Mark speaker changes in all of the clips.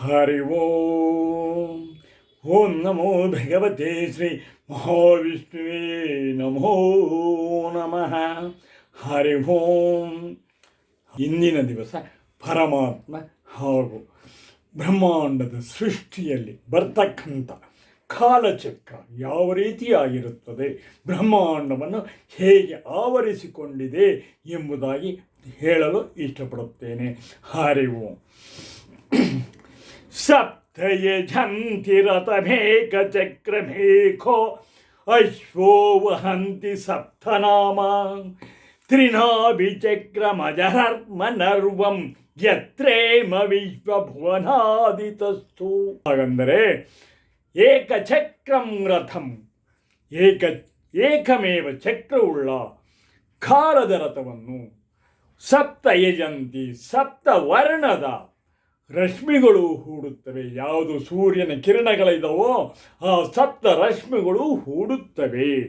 Speaker 1: ಹರಿ ಓಂ ಓಂ ನಮೋ ಭಗವತೆ ಶ್ರೀ ಮಹಾವಿಷ್ಣುವೇ ನಮೋ ನಮಃ ಹರಿ ಓಂ ಇಂದಿನ ದಿವಸ ಪರಮಾತ್ಮ ಹಾಗೂ ಬ್ರಹ್ಮಾಂಡದ ಸೃಷ್ಟಿಯಲ್ಲಿ ಬರ್ತಕ್ಕಂಥ ಕಾಲಚಕ್ರ ಯಾವ ರೀತಿಯಾಗಿರುತ್ತದೆ, ಬ್ರಹ್ಮಾಂಡವನ್ನು ಹೇಗೆ ಆವರಿಸಿಕೊಂಡಿದೆ ಎಂಬುದಾಗಿ ಹೇಳಲು ಇಷ್ಟಪಡುತ್ತೇನೆ. ಹರಿ ಓಂ. ರಥಮೇಕಚಕ್ರಮೇಖೋ ಅಶ್ವೋ ವಹಂತಿ ಸಪ್ತನಾಮ ತ್ರಿನಾಭಿಚಕ್ರಮಜಹರ್ಮನರ್ವಂ ಯತ್ರೇಮ ವಿಶ್ವಭುವನಾದಿತಸ್ತು ಹಾಗಂದರೆ ಏಕಚಕ್ರಂ ರಥಂ ಏಕ ಏಕಮೇವ ಚಕ್ರವುಳ್ಳ ಕಾಲದ ರಥವನ್ನು ಸಪ್ತ ಯಜಂತಿ ಸಪ್ತ ವರ್ಣದ ರಶ್ಮಿಗಳು ಹೂಡುತ್ತವೆ. ಯಾವುದು ಸೂರ್ಯನ ಕಿರಣಗಳಿದವೋ ಆ ಸಪ್ತ ರಶ್ಮಿಗಳು ಹೂಡುತ್ತವೆ.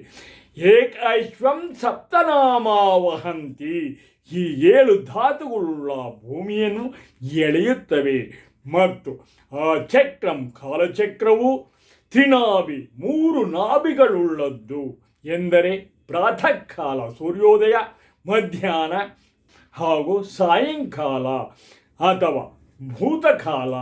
Speaker 1: ಏಕೈಶ್ವಂ ಸಪ್ತನಾಮ ವಹಂತಿ ಈ ಏಳು ಧಾತುಗಳುಳ್ಳ ಭೂಮಿಯನ್ನು ಎಳೆಯುತ್ತವೆ. ಮತ್ತು ಆ ಚಕ್ರಂ ಕಾಲಚಕ್ರವು ತ್ರಿನಾಭಿ ಮೂರು ನಾಭಿಗಳುಳ್ಳದ್ದು. ಎಂದರೆ ಪ್ರಾತಃ ಕಾಲ ಸೂರ್ಯೋದಯ, ಮಧ್ಯಾಹ್ನ ಹಾಗೂ ಸಾಯಂಕಾಲ ಅಥವಾ ಭೂತಕಾಲ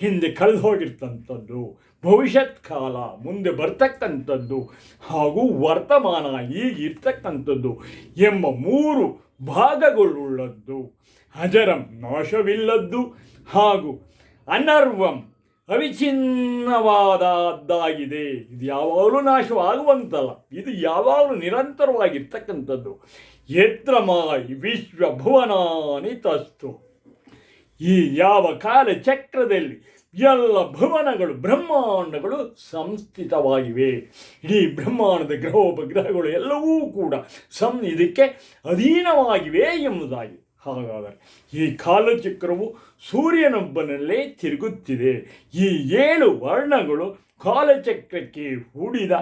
Speaker 1: ಹಿಂದೆ ಕಳೆದು ಹೋಗಿರ್ತಂಥದ್ದು ಭವಿಷ್ಯತ್ ಕಾಲ ಮುಂದೆ ಬರ್ತಕ್ಕಂಥದ್ದು ಹಾಗೂ ವರ್ತಮಾನ ಈಗ ಇರ್ತಕ್ಕಂಥದ್ದು ಎಂಬ ಮೂರು ಭಾಗಗಳುಳ್ಳದ್ದು. ಅಜರಂ ನಾಶವಿಲ್ಲದ್ದು ಹಾಗೂ ಅನರ್ವಂ ಅವಿಚ್ಛಿನ್ನವಾದದ್ದಾಗಿದೆ. ಇದು ಯಾವಾಗಲೂ ನಾಶವಾಗುವಂತಲ್ಲ, ಇದು ಯಾವಾಗಲೂ ನಿರಂತರವಾಗಿರ್ತಕ್ಕಂಥದ್ದು. ಯತ್ರ ಮಾಯಿ ವಿಶ್ವಭುವನಾನಿ ತಸ್ತು. ಈ ಯಾವ ಕಾಲ ಚಕ್ರದಲ್ಲಿ ಎಲ್ಲ ಭುವನಗಳು, ಬ್ರಹ್ಮಾಂಡಗಳು ಸಂಸ್ಥಿತವಾಗಿವೆ. ಇಡೀ ಬ್ರಹ್ಮಾಂಡದ ಗ್ರಹೋಪಗ್ರಹಗಳು ಎಲ್ಲವೂ ಕೂಡ ಸಂ, ಇದಕ್ಕೆ ಅಧೀನವಾಗಿವೆ ಎಂಬುದಾಗಿ. ಹಾಗಾದರೆ ಈ ಕಾಲಚಕ್ರವು ಸೂರ್ಯನೊಬ್ಬನಲ್ಲೇ ತಿರುಗುತ್ತಿದೆ. ಈ ಏಳು ವರ್ಣಗಳು ಕಾಲಚಕ್ರಕ್ಕೆ ಹೂಡಿದ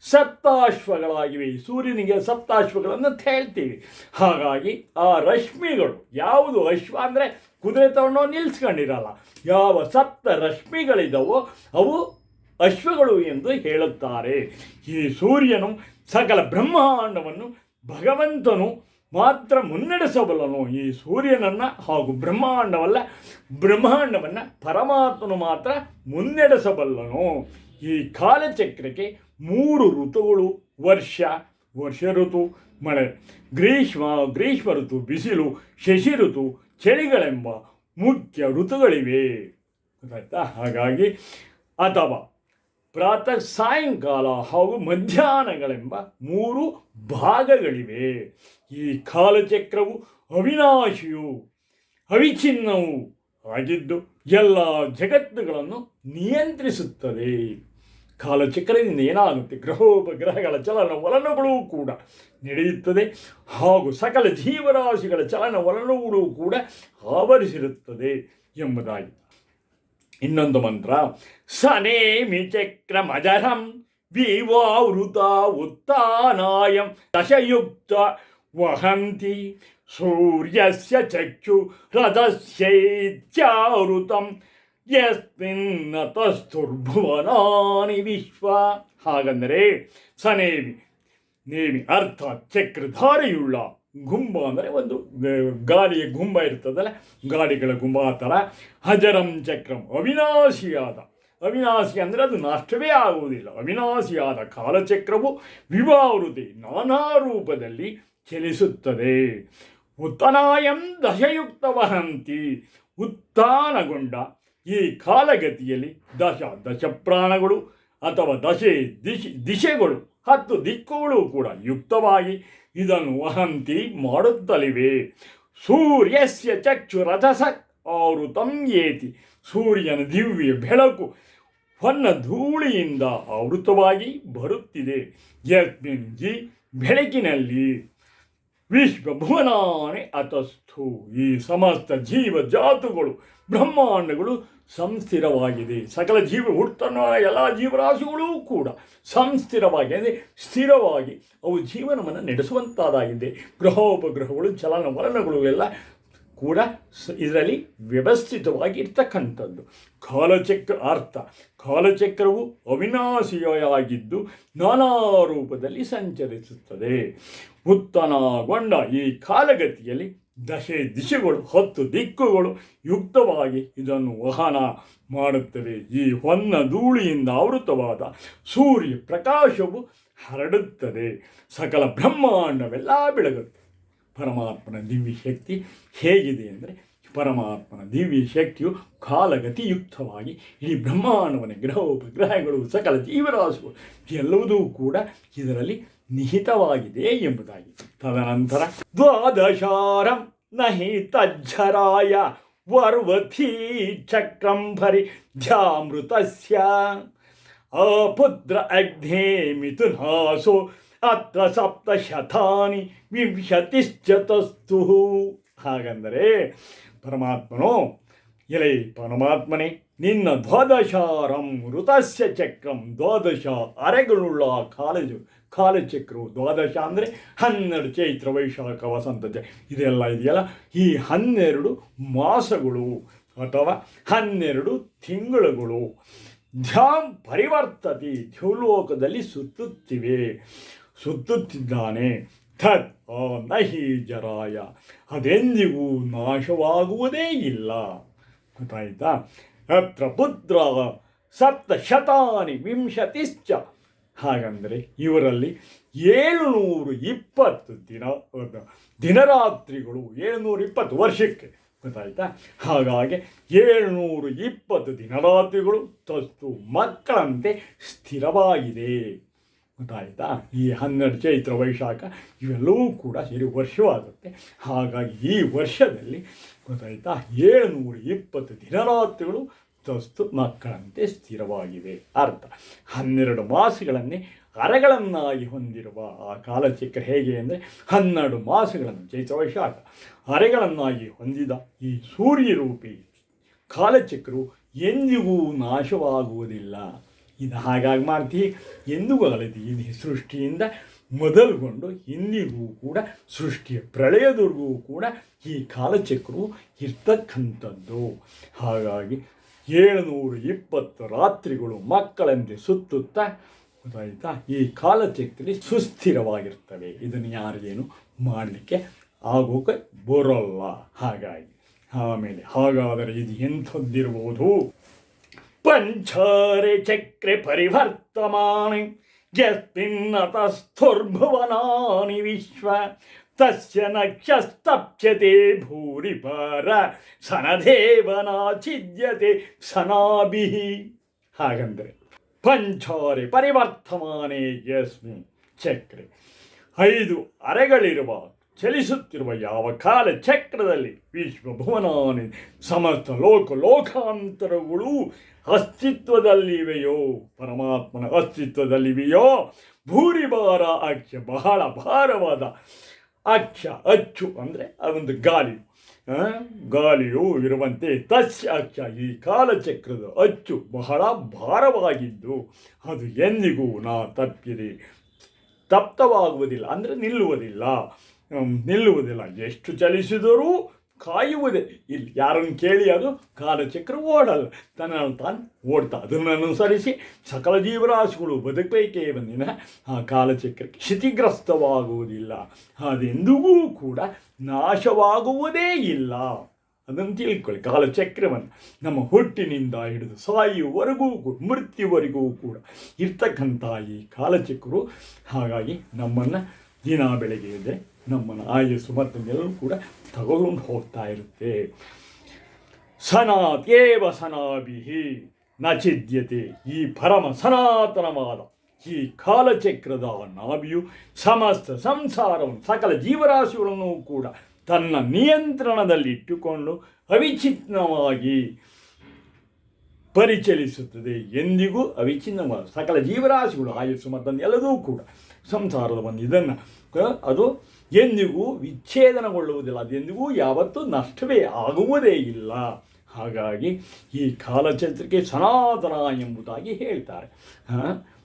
Speaker 1: ಸಪ್ತಾಶ್ವಗಳಾಗಿವೆ. ಸೂರ್ಯನಿಗೆ ಸಪ್ತಾಶ್ವಗಳನ್ನು ಹೇಳ್ತೀವಿ. ಹಾಗಾಗಿ ಆ ರಶ್ಮಿಗಳು, ಯಾವುದು ಅಶ್ವ ಅಂದರೆ ಕುದುರೆ ತಗೊಂಡು ನಿಲ್ಲಿಸ್ಕೊಂಡಿರಲ್ಲ ಯಾವ ಸಪ್ತ ರಶ್ಮಿಗಳಿದವೋ ಅವು ಅಶ್ವಗಳು ಎಂದು ಹೇಳುತ್ತಾರೆ. ಈ ಸೂರ್ಯನು ಸಕಲ ಬ್ರಹ್ಮಾಂಡವನ್ನು ಭಗವಂತನು ಮಾತ್ರ ಮುನ್ನಡೆಸಬಲ್ಲನು. ಈ ಸೂರ್ಯನನ್ನು ಹಾಗೂ ಬ್ರಹ್ಮಾಂಡವಲ್ಲ, ಬ್ರಹ್ಮಾಂಡವನ್ನು ಪರಮಾತ್ಮನು ಮಾತ್ರ ಮುನ್ನಡೆಸಬಲ್ಲನು. ಈ ಕಾಲಚಕ್ರಕ್ಕೆ ಮೂರು ಋತುಗಳು, ವರ್ಷ ವರ್ಷ ಋತು ಮಳೆ, ಗ್ರೀಷ್ಮ ಗ್ರೀಷ್ಮ ಋತು ಬಿಸಿಲು ಶಶಿ ಋತು ಚಳಿಗಳೆಂಬ ಮುಖ್ಯ ಋತುಗಳಿವೆ. ಗೊತ್ತಾಯ್ತಾ? ಹಾಗಾಗಿ ಅಥವಾ ಪ್ರಾತಃ ಸಾಯಂಕಾಲ ಹಾಗೂ ಮಧ್ಯಾಹ್ನಗಳೆಂಬ ಮೂರು ಭಾಗಗಳಿವೆ. ಈ ಕಾಲಚಕ್ರವು ಅವಿನಾಶಿಯು, ಅವಿಚ್ಛಿನ್ನವು ಆಗಿದ್ದು ಎಲ್ಲ ಜಗತ್ತುಗಳನ್ನು ನಿಯಂತ್ರಿಸುತ್ತದೆ. ಕಾಲಚಕ್ರದಿಂದ ಏನಾಗುತ್ತೆ ಗ್ರಹೋಪಗ್ರಹಗಳ ಚಲನ ವಲನಗಳೂ ಕೂಡ ನಡೆಯುತ್ತದೆ. ಹಾಗೂ ಸಕಲ ಜೀವರಾಶಿಗಳ ಚಲನ ವಲನಗಳು ಕೂಡ ಆವರಿಸಿರುತ್ತದೆ ಎಂಬುದಾಗಿ. ಇನ್ನೊಂದು ಮಂತ್ರ. ಸನೇಮಿ ಚಕ್ರಮಜರಂ ವಿವಾವೃತ ಉತ್ಥಾನಾಯಂ ದಶಯುಕ್ತ ವಹಂತಿ ಸೂರ್ಯಸ್ಯ ಚಕ್ಷು ರಥಸ್ಯೈತ್ಯಾವೃತಂ ಯಸ್ಮಿನ್ನ ವಿಶ್ವ. ಹಾಗಂದರೆ ಸನೇಮಿ, ನೇಮಿ ಅರ್ಥ ಚಕ್ರಧಾರಿಯುಳ್ಳ ಗುಂಬ ಅಂದರೆ ಒಂದು ಗಾಡಿಯ ಗುಂಬ ಇರ್ತದಲ್ಲ ಗಾಡಿಗಳ ಗುಂಬ ಆ ಥರ. ಹಜರಂ ಚಕ್ರಂ ಅವಿನಾಶಿಯಾದ. ಅವಿನಾಶಿ ಅಂದರೆ ಅದು ನಾಷ್ಟವೇ ಆಗುವುದಿಲ್ಲ. ಅವಿನಾಶಿಯಾದ ಕಾಲಚಕ್ರವು ವಿವಾವೃತಿ ನಾನಾ ರೂಪದಲ್ಲಿ ಚಲಿಸುತ್ತದೆ. ಉತ್ತನಾಯಂ ದಶಯುಕ್ತ ವಹಂತಿ, ಉತ್ಥಾನಗೊಂಡ ಈ ಕಾಲಗತಿಯಲ್ಲಿ ದಶ ದಶ ಪ್ರಾಣಗಳು ಅಥವಾ ದಶೆ ದಿಶೆ ದಿಶೆಗಳು, ಹತ್ತು ದಿಕ್ಕುಗಳು ಕೂಡ ಯುಕ್ತವಾಗಿ ಇದನ್ನು ವಹಂತಿ ಮಾಡುತ್ತಲಿವೆ. ಸೂರ್ಯಸ್ಯ ಚಕ್ಷು ರಥಸ ಅವರು ತಂಗೇತಿ ಸೂರ್ಯನ ದಿವ್ಯ ಬೆಳಕು ಹೊನ್ನ ಧೂಳಿಯಿಂದ ಆವೃತವಾಗಿ ಬರುತ್ತಿದೆ. ಯಸ್ಮಿನ್ ಜಿ ಬೆಳಕಿನಲ್ಲಿ ವಿಶ್ವಭುವನಾನೆ ಅತಸ್ಥು. ಈ ಸಮಸ್ತ ಜೀವ ಜಾತುಗಳು, ಬ್ರಹ್ಮಾಂಡಗಳು ಸಂಸ್ಥಿರವಾಗಿದೆ. ಸಕಲ ಜೀವ ಹುಟ್ಟನ್ನು ಎಲ್ಲ ಜೀವರಾಶಿಗಳೂ ಕೂಡ ಸಂಸ್ಥಿರವಾಗಿ, ಅಂದರೆ ಸ್ಥಿರವಾಗಿ ಅವು ಜೀವನವನ್ನು ನಡೆಸುವಂತಾದಾಗಿದೆ. ಗ್ರಹೋಪಗ್ರಹಗಳು ಚಲನವಲನಗಳು ಎಲ್ಲ ಕೂಡ ಇದರಲ್ಲಿ ವ್ಯವಸ್ಥಿತವಾಗಿ ಇರ್ತಕ್ಕಂಥದ್ದು ಕಾಲಚಕ್ರ ಅರ್ಥ. ಕಾಲಚಕ್ರವು ಅವಿನಾಶಿಯಾಗಿದ್ದು ನಾನಾ ರೂಪದಲ್ಲಿ ಸಂಚರಿಸುತ್ತದೆ. ಉತ್ತನಗೊಂಡ ಈ ಕಾಲಗತಿಯಲ್ಲಿ ದಶೆ ದಿಶೆಗಳು, ಹತ್ತು ದಿಕ್ಕುಗಳು ಯುಕ್ತವಾಗಿ ಇದನ್ನು ವಹನ ಮಾಡುತ್ತವೆ. ಈ ಹೊನ್ನ ಧೂಳಿಯಿಂದ ಆವೃತವಾದ ಸೂರ್ಯ ಪ್ರಕಾಶವು ಹರಡುತ್ತದೆ. ಸಕಲ ಬ್ರಹ್ಮಾಂಡವೆಲ್ಲ ಬೆಳಗುತ್ತೆ ಪರಮಾತ್ಮನ ದಿವ್ಯ ಶಕ್ತಿ ಹೇಗಿದೆ ಅಂದರೆ ಪರಮಾತ್ಮನ ದಿವ್ಯ ಶಕ್ತಿಯು ಕಾಲಗತಿಯುಕ್ತವಾಗಿ ಇಡೀ ಬ್ರಹ್ಮಾಂಡವನ ಗ್ರಹ ಉಪಗ್ರಹಗಳು, ಸಕಲ ಜೀವರಾಶಿಗಳು ಎಲ್ಲವುದೂ ಕೂಡ ಇದರಲ್ಲಿ ನಿಹಿತವಾಗಿದೆ ಎಂಬುದಾಗಿ. ತದನಂತರ ದ್ವಾದಶಾರಂ ನಹಿ ತಜ್ಜರಾಯ ವರ್ವಥಿ ಚಕ್ರಂಭರಿ ಧ್ಯಾಮೃತಸ್ಯ. ಅಪುತ್ರ ಅಗ್ನೇ ಮಿಥುನಾಸೋ ಅತ್ರ ಸಪ್ತಶತಾನಿ ವಿಂಶತಿಶ್ಚತಸ್ತು. ಹಾಗಂದರೆ, ಪರಮಾತ್ಮನು ಎಲೈ ಪರಮಾತ್ಮನೇ, ನಿನ್ನ ದ್ವಾದಶಾರಂ ಋತಸ್ಯ ಚಕ್ರಂ ದ್ವಾದಶ ಅರೆಗಳುಳ್ಳ ಕಾಲೇಜು ಕಾಲಚಕ್ರವು ದ್ವಾದಶ ಅಂದರೆ ಹನ್ನೆರಡು ಚೈತ್ರ ವೈಶಾಖ ವಸಂತ ಇದೆಲ್ಲ ಇದೆಯಲ್ಲ? ಈ ಹನ್ನೆರಡು ಮಾಸಗಳು ಅಥವಾ ಹನ್ನೆರಡು ತಿಂಗಳುಗಳು ಧ್ಯಾಂ ಪರಿವರ್ತತಿ ಧ್ಯುಲೋಕದಲ್ಲಿ ಸುತ್ತುತ್ತಿವೆ. ಸುತ್ತುತ್ತಿದ್ದಾನೆ ಥತ್ ಆ, ನಹಿ ಜರಾಯ. ಅದೆಂದಿಗೂ ನಾಶವಾಗುವುದೇ ಇಲ್ಲ. ಗೊತ್ತಾಯ್ತಾ? ಅತ್ರ ಪುತ್ರ ಸಪ್ತ ಶತಾನಿ ವಿಂಶತಿಶ್ಚ. ಹಾಗಂದರೆ ಇವರಲ್ಲಿ ಏಳುನೂರು ಇಪ್ಪತ್ತು ದಿನ ದಿನರಾತ್ರಿಗಳು ಏಳುನೂರ ಇಪ್ಪತ್ತು ವರ್ಷಕ್ಕೆ. ಗೊತ್ತಾಯ್ತಾ? ಹಾಗಾಗಿ ಏಳುನೂರು ಇಪ್ಪತ್ತು ದಿನರಾತ್ರಿಗಳು ತಸ್ತು ಮಕ್ಕಳಂತೆ ಸ್ಥಿರವಾಗಿದೆ. ಗೊತ್ತಾಯ್ತಾ ಈ ಹನ್ನೆರಡು ಚೈತ್ರ ವೈಶಾಖ ಇವೆಲ್ಲವೂ ಕೂಡ ಸೇರಿ ವರ್ಷವಾಗುತ್ತೆ. ಹಾಗಾಗಿ ಈ ವರ್ಷದಲ್ಲಿ ಗೊತ್ತಾಯ್ತಾ? ಏಳುನೂರ ಇಪ್ಪತ್ತು ದಿನರಾತ್ರಿಗಳು ತಸ್ತು ಮಕ್ಕಳಂತೆ ಸ್ಥಿರವಾಗಿವೆ ಅರ್ಥ. ಹನ್ನೆರಡು ಮಾಸಗಳನ್ನೇ ಅರೆಗಳನ್ನಾಗಿ ಹೊಂದಿರುವ ಆ ಕಾಲಚಕ್ರ ಹೇಗೆ ಅಂದರೆ ಹನ್ನೆರಡು ಮಾಸಗಳನ್ನು ಚೈತ್ರ ವೈಶಾಖ ಅರೆಗಳನ್ನಾಗಿ ಹೊಂದಿದ ಈ ಸೂರ್ಯರೂಪಿ ಕಾಲಚಕ್ರವು ಎಂದಿಗೂ ನಾಶವಾಗುವುದಿಲ್ಲ. ಇದು ಹಾಗಾಗಿ ಮಾಡ್ತೀವಿ ಎಂದಿಗೂ ಅಲ್ಲದೆ ಇದು ಸೃಷ್ಟಿಯಿಂದ ಮೊದಲುಗೊಂಡು ಇಂದಿಗೂ ಕೂಡ ಸೃಷ್ಟಿಯ ಪ್ರಳಯದವರೆಗೂ ಕೂಡ ಈ ಕಾಲಚಕ್ರವು ಇರ್ತಕ್ಕಂಥದ್ದು. ಹಾಗಾಗಿ ಏಳುನೂರ ಇಪ್ಪತ್ತು ರಾತ್ರಿಗಳು ಮಕ್ಕಳಂತೆ ಸುತ್ತುತ್ತಾ ಗೊತ್ತಾಯ್ತಾ ಈ ಕಾಲಚಕ್ರದಲ್ಲಿ ಸುಸ್ಥಿರವಾಗಿರ್ತವೆ. ಇದನ್ನು ಯಾರಿಗೇನು ಮಾಡಲಿಕ್ಕೆ ಆಗೋಕೆ ಬರೋಲ್ಲ. ಹಾಗಾಗಿ ಆಮೇಲೆ ಹಾಗಾದರೆ ಇದು ಎಂಥದ್ದಿರ್ಬೋದು? ಪಂಚರೆ ಚಕ್ರೆ ಪರಿವರ್ತಮಾನಿ ಯಸ್ಮಿನ್ನತಸ್ಥುರ್ಭುವನಾನಿ ವಿಶ್ವ ತಸ್ಯ ನಕ್ಷಸ್ತಪ್ಯತೆ ಭೂರಿಪರ ಸನದೇವನಾಚಿದ್ಯತೆ ಸನಾಭಿ ಹಾಗಂದರೆ ಪಂಚಾರೆ ಪರಿವರ್ತಮಾನೇ ಯಸ್ಮಿನ್ ಚಕ್ರೆ ಐದು ಅರೆಗಳಿರುವ ಚಲಿಸುತ್ತಿರುವ ಯಾವ ಕಾಲ ಚಕ್ರದಲ್ಲಿ ವಿಶ್ವಭುವನಾನಿ ಸಮಸ್ತ ಲೋಕ ಲೋಕಾಂತರಗಳು ಅಸ್ತಿತ್ವದಲ್ಲಿವೆಯೋ, ಪರಮಾತ್ಮನ ಅಸ್ತಿತ್ವದಲ್ಲಿವೆಯೋ, ಭೂರಿಭಾರ ಅಕ್ಷ ಬಹಳ ಭಾರವಾದ ಅಕ್ಷ ಅಚ್ಚು ಅಂದರೆ ಅದೊಂದು ಗಾಳಿ. ಗಾಳಿಯು ಇರುವಂತೆ ತಸ್ಯ ಅಕ್ಷ ಈ ಕಾಲಚಕ್ರದ ಅಚ್ಚು ಬಹಳ ಭಾರವಾಗಿದ್ದು ಅದು ಎಂದಿಗೂ ನಾ ತಪ್ಪಿದೆ. ತಪ್ತವಾಗುವುದಿಲ್ಲ ಅಂದರೆ ನಿಲ್ಲುವುದಿಲ್ಲ. ನಿಲ್ಲುವುದಿಲ್ಲ. ಎಷ್ಟು ಚಲಿಸಿದರೂ ಕಾಯುವುದೇ ಇಲ್ಲಿ. ಯಾರನ್ನು ಕೇಳಿ ಅದು ಕಾಲಚಕ್ರ ಓಡಲ್ಲ. ತನ್ನನ್ನು ತಾನು ಓಡ್ತಾ ಅದನ್ನು ಅನುಸರಿಸಿ ಸಕಲ ಜೀವರಾಶಿಗಳು ಬದುಕಬೇಕೇ ಬಂದಿನ ಆ ಕಾಲಚಕ್ರಕ್ಕೆ ಕ್ಷತಿಗ್ರಸ್ತವಾಗುವುದಿಲ್ಲ. ಅದೆಂದಿಗೂ ಕೂಡ ನಾಶವಾಗುವುದೇ ಇಲ್ಲ. ಅದನ್ನು ತಿಳ್ಕೊಳ್ಳಿ. ಕಾಲಚಕ್ರವನ್ನು ನಮ್ಮ ಹುಟ್ಟಿನಿಂದ ಹಿಡಿದು ಸಾಯುವವರೆಗೂ ಕೂಡ, ಮೃತ್ಯುವರೆಗೂ ಕೂಡ ಇರ್ತಕ್ಕಂಥ ಈ ಕಾಲಚಕ್ರು ಹಾಗಾಗಿ ನಮ್ಮನ್ನು ದಿನ ಬೆಳಗ್ಗೆ ಇದೆ ನಮ್ಮನ್ನು ಆಯಸ್ಸು ಮತ್ತು ಎಲ್ಲವೂ ಕೂಡ ತಗೊಂಡು ಹೋಗ್ತಾ ಇರುತ್ತೆ. ಸನಾತೇವ ಸನಾಭಿಹಿ ನಚಿದ್ಯತೆ. ಈ ಪರಮ ಸನಾತನವಾದ ಈ ಕಾಲಚಕ್ರದ ನಾಭಿಯು ಸಮಸ್ತ ಸಂಸಾರವನ್ನು, ಸಕಲ ಜೀವರಾಶಿಗಳನ್ನು ಕೂಡ ತನ್ನ ನಿಯಂತ್ರಣದಲ್ಲಿಟ್ಟುಕೊಂಡು ಅವಿಚ್ಛಿನ್ನವಾಗಿ ಪರಿಚಲಿಸುತ್ತದೆ. ಎಂದಿಗೂ ಅವಿಚ್ಛಿನ್ನವಾದ ಸಕಲ ಜೀವರಾಶಿಗಳು, ಆಯುಸ್ಸು ಮತ್ತೊಂದು ಎಲ್ಲದೂ ಕೂಡ ಸಂಸಾರದ ಒಂದು ಇದನ್ನು ಅದು ಎಂದಿಗೂ ವಿಚ್ಛೇದನಗೊಳ್ಳುವುದಿಲ್ಲ. ಅದು ಎಂದಿಗೂ ಯಾವತ್ತೂ ನಷ್ಟವೇ ಆಗುವುದೇ ಇಲ್ಲ. ಹಾಗಾಗಿ ಈ ಕಾಲಚಕ್ರಕ್ಕೆ ಸನಾತನ ಎಂಬುದಾಗಿ ಹೇಳ್ತಾರೆ.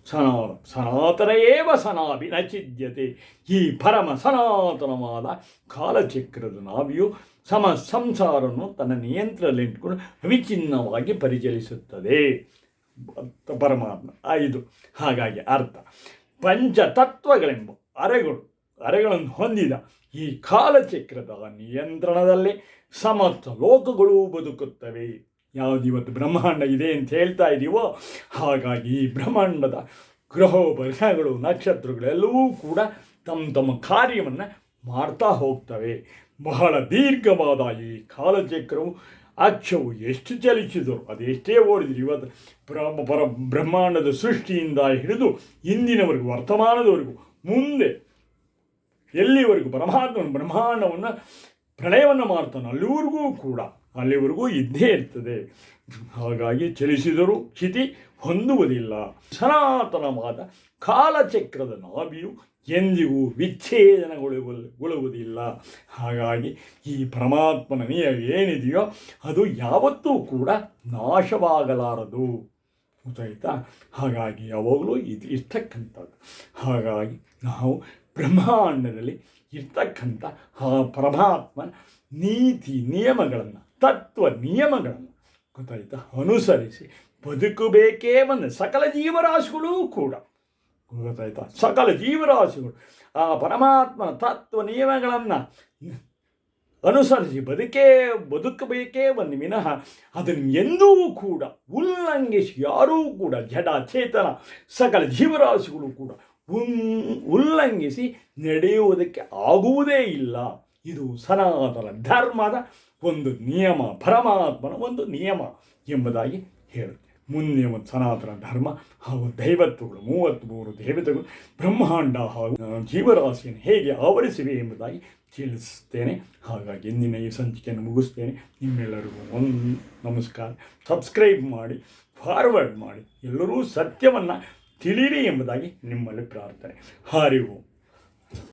Speaker 1: ಸನಾ, ಸನಾತನ ಏವ ಸನಾಭಿ ನಚಿದ್ಯತೆ. ಈ ಪರಮ ಸನಾತನವಾದ ಕಾಲಚಕ್ರದ ನಾವಿಯು ಸಮ ಸಂಸಾರವನ್ನು ತನ್ನ ನಿಯಂತ್ರಣದಲ್ಲಿಟ್ಟುಕೊಂಡು ಅವಿಚ್ಛಿನ್ನವಾಗಿ ಪರಿಚಲಿಸುತ್ತದೆ ಪರಮಾತ್ಮ ಇದು. ಹಾಗಾಗಿ ಅರ್ಥ. ಪಂಚತತ್ವಗಳೆಂಬ ಅರೆಗಳು, ಅರೆಗಳನ್ನು ಹೊಂದಿದ ಈ ಕಾಲಚಕ್ರದ ನಿಯಂತ್ರಣದಲ್ಲಿ ಸಮಸ್ತ ಲೋಕಗಳು ಬದುಕುತ್ತವೆ. ಯಾವುದು ಇವತ್ತು ಬ್ರಹ್ಮಾಂಡ ಇದೆ ಅಂತ ಹೇಳ್ತಾ ಇದ್ದೀವೋ ಹಾಗಾಗಿ ಈ ಬ್ರಹ್ಮಾಂಡದ ಗ್ರಹೋಪಗ್ರಹಗಳು, ನಕ್ಷತ್ರಗಳೆಲ್ಲವೂ ಕೂಡ ತಮ್ಮ ತಮ್ಮ ಕಾರ್ಯವನ್ನು ಮಾಡ್ತಾ ಹೋಗ್ತವೆ. ಬಹಳ ದೀರ್ಘವಾದ ಈ ಕಾಲಚಕ್ರವು ಅಕ್ಷವು ಎಷ್ಟು ಚಲಿಸಿದರು ಅದೆಷ್ಟೇ ಓಡಿದ್ರು ಇವತ್ತು ಬ್ರಹ್ಮ ಪರ ಬ್ರಹ್ಮಾಂಡದ ಸೃಷ್ಟಿಯಿಂದ ಹಿಡಿದು ಇಂದಿನವರೆಗೂ, ವರ್ತಮಾನದವರೆಗೂ, ಮುಂದೆ ಎಲ್ಲಿವರೆಗೂ ಪರಮಾತ್ಮನ ಬ್ರಹ್ಮಾಂಡವನ್ನು ಪ್ರಳಯವನ್ನು ಮಾಡ್ತಾನೆ ಅಲ್ಲಿವರೆಗೂ ಕೂಡ, ಅಲ್ಲಿವರೆಗೂ ಇದ್ದೇ ಇರ್ತದೆ. ಹಾಗಾಗಿ ಚಲಿಸಿದರೂ ಕ್ಷಿತಿ ಹೊಂದುವುದಿಲ್ಲ. ಸನಾತನವಾದ ಕಾಲಚಕ್ರದ ನಾಭಿಯು ಎಂದಿಗೂ ವಿಚ್ಛೇದನಗೊಳ್ಳುವುದಿಲ್ಲ ಹಾಗಾಗಿ ಈ ಪರಮಾತ್ಮನ ನಿಯಮ ಏನಿದೆಯೋ ಅದು ಯಾವತ್ತೂ ಕೂಡ ನಾಶವಾಗಲಾರದು. ಗೊತ್ತಾಯ್ತಾ? ಹಾಗಾಗಿ ಯಾವಾಗಲೂ ಇದು ಇರ್ತಕ್ಕಂಥದ್ದು. ಹಾಗಾಗಿ ನಾವು ಬ್ರಹ್ಮಾಂಡದಲ್ಲಿ ಇರ್ತಕ್ಕಂಥ ಆ ಪರಮಾತ್ಮನ ನೀತಿ ನಿಯಮಗಳನ್ನು, ತತ್ವ ನಿಯಮಗಳನ್ನು ಗೊತ್ತಾಯ್ತಾ? ಅನುಸರಿಸಿ ಬದುಕಬೇಕೇ ಬಂದ ಸಕಲ ಜೀವರಾಶಿಗಳೂ ಕೂಡ ಗೊತ್ತಾಯ್ತಾ ಸಕಲ ಜೀವರಾಶಿಗಳು ಆ ಪರಮಾತ್ಮನ ತತ್ವ ನಿಯಮಗಳನ್ನು ಅನುಸರಿಸಿ ಬದುಕೇ, ಬದುಕಬೇಕೇ ಒಂದು ವಿನಃ ಅದನ್ನು ಎಂದೂ ಕೂಡ, ಉಲ್ಲಂಘಿಸಿ ಯಾರೂ ಕೂಡ, ಜಡ ಚೇತನ ಸಕಲ ಜೀವರಾಶಿಗಳು ಕೂಡ ಉನ್, ಉಲ್ಲಂಘಿಸಿ ನಡೆಯುವುದಕ್ಕೆ ಆಗುವುದೇ ಇಲ್ಲ. ಇದು ಸನಾತನ ಧರ್ಮದ ಒಂದು ನಿಯಮ, ಪರಮಾತ್ಮನ ಒಂದು ನಿಯಮ ಎಂಬುದಾಗಿ ಹೇಳುತ್ತೆ ಮುಂದೆ ಒಂದು ಸನಾತನ ಧರ್ಮ ಹಾಗೂ ದೈವತ್ವಗಳು ಮೂವತ್ತ್ಮೂರು ದೇವತೆಗಳು, ಬ್ರಹ್ಮಾಂಡ ಹಾಗೂ ಜೀವರಾಶಿಯನ್ನು ಹೇಗೆ ಆವರಿಸಿವೆ ಎಂಬುದಾಗಿ ತಿಳಿಸ್ತೇನೆ ಹಾಗಾಗಿ ಇಂದಿನ ಈ ಸಂಚಿಕೆಯನ್ನು ಮುಗಿಸ್ತೇನೆ. ನಿಮ್ಮೆಲ್ಲರಿಗೂ ಒಂದು ನಮಸ್ಕಾರ. ಸಬ್ಸ್ಕ್ರೈಬ್ ಮಾಡಿ ಫಾರ್ವರ್ಡ್ ಮಾಡಿ, ಎಲ್ಲರೂ ಸತ್ಯವನ್ನು ತಿಳಿಯಿರಿ ಎಂಬುದಾಗಿ ನಿಮ್ಮಲ್ಲಿ ಪ್ರಾರ್ಥನೆ. ಹಾರಿ